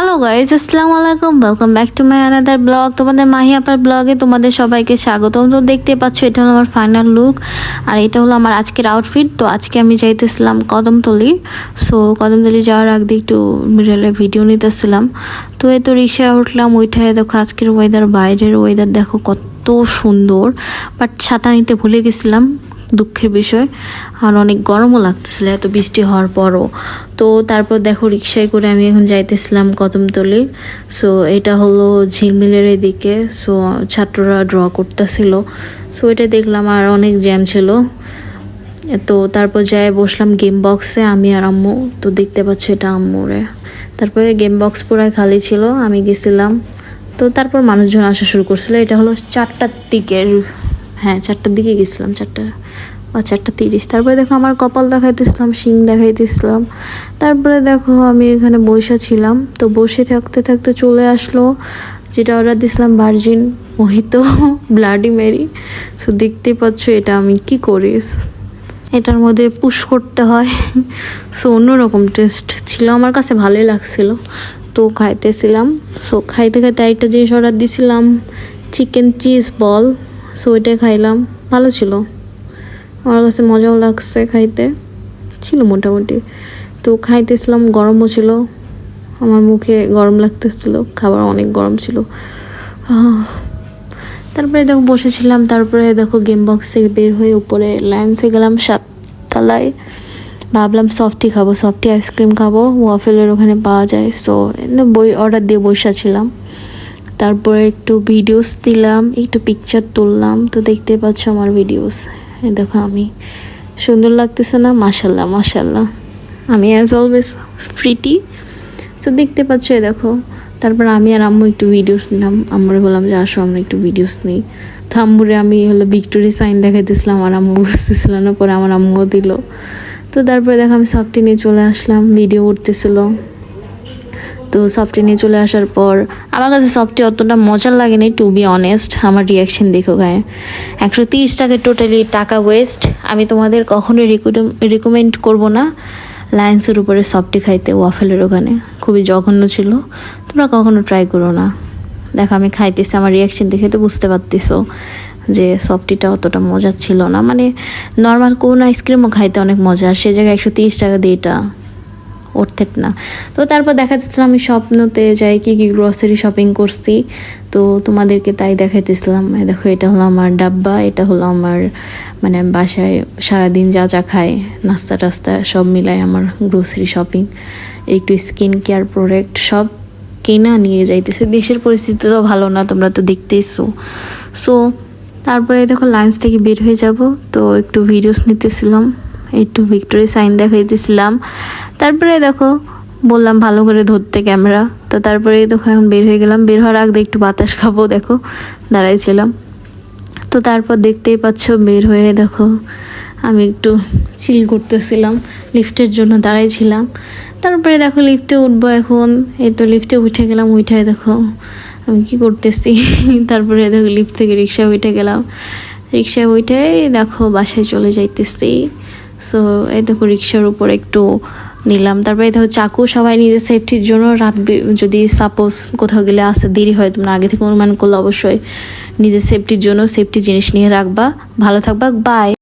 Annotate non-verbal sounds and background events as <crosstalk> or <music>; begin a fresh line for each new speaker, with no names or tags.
Hello guys আসসালামু আলাইকুম welcome back to my another blog তোমাদের মাহি আপার ব্লগে তোমাদের সবাইকে স্বাগতম। তো দেখতে পাচ্ছ, এটা হলো আমার ফাইনাল লুক আর এটা হলো আমার আজকের আউটফিট তো আজকে আমি যাইতেছিলাম কদমতলি। সো কদমতলি যাওয়ার আগে একটু বিড়ালে ভিডিও নিতেছিলাম। তো এই তো রিক্সায় উঠলাম ওইটায় দেখো আজকের ওয়েদার বাইরের ওয়েদার দেখো কত সুন্দর। বাট ছাতা নিতে ভুলে গেছিলাম। দুঃখের বিষয়। আর অনেক গরমও লাগতেছিল, এত বৃষ্টি হওয়ার পরও। তো তারপর দেখো রিক্সায় করে আমি এখন যাইতেছিলাম কদমতলি সো এটা হলো ঝিলমিলের এদিকে। সো ছাত্ররা ড্র করতেছিল। সো এটা দেখলাম আর অনেক জ্যাম ছিল। তো তারপর যাই বসলাম গেম বক্সে আমি আর আম্মু। তো দেখতে পাচ্ছ এটা আম্মুরে। তারপরে গেম বক্স পুরাই খালি ছিল, আমি গেছিলাম। তো তারপর মানুষজন আসা শুরু করছিল। এটা হলো চারটার দিকের হ্যাঁ চারটার দিকে গেছিলাম, চারটা বা চারটা তিরিশ। তারপরে দেখো আমার কপাল দেখাইতেছিলাম, শিং দেখাইতেছিলাম। তারপরে দেখো আমি এখানে বসে ছিলাম, তো বসে থাকতে থাকতে চলে আসলো, যেটা অর্ডার দিয়েছিলাম virgin mojito bloody mary so দেখতেই পাচ্ছ এটা আমি কি করি। এটার মধ্যে পুশ করতে হয়। সো অন্যরকম টেস্ট ছিল, আমার কাছে ভালোই লাগছিল। তো খাইতেছিলাম। সো খাইতে খাইতে একটা জিনিস অর্ডার দিয়েছিলাম চিকেন চিজ বল সো ওইটাই খাইলাম, ভালো ছিল। আমার কাছে মজাও লাগছে খাইতে, ছিল মোটামুটি। তো খাইতেছিলাম, গরমও ছিল। আমার মুখে গরম লাগতেছিল, খাবার অনেক গরম ছিল। তারপরে দেখো বসেছিলাম, তারপরে দেখো গেম বক্স থেকে বের হয়ে উপরে লাইন্সে গেলাম সাততলায়। ভাবলাম সফটি খাব সফটি আইসক্রিম খাব ওয়াফেলের ওখানে পাওয়া যায়। সো বই অর্ডার দিয়ে বসে ছিলাম তারপরে একটু ভিডিওস দিলাম, একটু পিকচার তুললাম। তো দেখতে পাচ্ছ আমার ভিডিওস দেখো আমি। সুন্দর লাগতেছে না? মাসাল্লাহ মাসাল্লাহ আমি অ্যাজ অলওয়েজ ফ্রিটি তো দেখতে পাচ্ছ দেখো। তারপর আমি আর আম্মু একটু ভিডিওস নিলাম। আম্মুরে বললাম যে, আসো, আমরা একটু ভিডিওস নিই। তো আম্মুরে আমি হলো ভিক্টোরি সাইন দেখাইতেছিলাম আর আম্মু বুঝতেছিল না, পরে আমার আম্মুও দিল। তো তারপরে দেখো আমি সবটি নিয়ে চলে আসলাম। ভিডিও উঠতেছিল। তো সফটি নিয়ে চলে আসার পর আমার কাছে সফটি অতটা মজার লাগেনি টু বি অনেস্ট আমার রিয়াকশন দেখো গায়ে। একশো তিরিশ টাকা টোটালি টাকা ওয়েস্ট আমি তোমাদের কখনোই রিকমেন্ড করব না। লায়েন্সের উপরে সফটি খাইতে ওয়াফেলের ওখানে, খুবই জঘন্য ছিল। তোমরা কখনো ট্রাই করো না। দেখো, আমি খাইতেছি, আমার রিয়াকশন দেখে তো বুঝতে পারতেছো যে সফটিটা অতটা মজার ছিল না। মানে নর্মাল কোন আইসক্রিমও খাইতে অনেক মজা সে জায়গায় একশো তিরিশ টাকা দিয়ে এটা অর্থের না। তো তারপর দেখা যাচ্ছিল আমি স্বপ্নতে যাই কি কি গ্রসারি শপিং করছি। তো তোমাদেরকে তাই দেখাইতেছিলাম দেখো এটা হলো আমার ডাব্বা, এটা হলো আমার মানে বাসায় সারাদিন যা যা খাই, নাস্তা টাস্তা সব মিলাই আমার গ্রোসারি শপিং একটু স্কিন কেয়ার প্রোডাক্ট সব কেনা নিয়ে যাইতেছে। দেশের পরিস্থিতি তো ভালো না, তোমরা তো দেখতেইছো। সো তারপরে দেখো লাইন্স থেকে বের হয়ে যাব। তো একটু ভিডিওস নিতেছিলাম, একটু ভিক্টোরি সাইন দেখাইতেছিলাম। তারপরে দেখো, বললাম ভালো করে ধরতে ক্যামেরা। তো তারপরে দেখো এখন বের হয়ে গেলাম। বের হওয়ার আগে একটু বাতাস খাব, দেখো, দাঁড়াইছিলাম। তো তারপর দেখতেই পাচ্ছ, বের হয়ে দেখো, আমি একটু চিল করতেছিলাম লিফটের জন্য দাঁড়াইছিলাম। তারপরে দেখো লিফটে উঠবো এখন। এই তো লিফটে উঠে গেলাম উঠায় দেখো, আমি কি করতেছি? <laughs> তারপরে দেখো লিফট থেকে রিক্সায় উঠে গেলাম। রিক্সায় উঠে দেখো, বাসায় চলে যাইতেছি। সো এই দেখো, রিক্সার উপর একটু নিলাম। তারপরে ধরো চাকু সবাই নিজের সেফটির জন্য রাত যদি সাপোজ কোথাও গেলে আসতে দেরি হয়, তোমরা আগে থেকে অনুমান করলে অবশ্যই নিজের সেফটির জন্য সেফটি জিনিস নিয়ে রাখবা। ভালো থাকবা বাই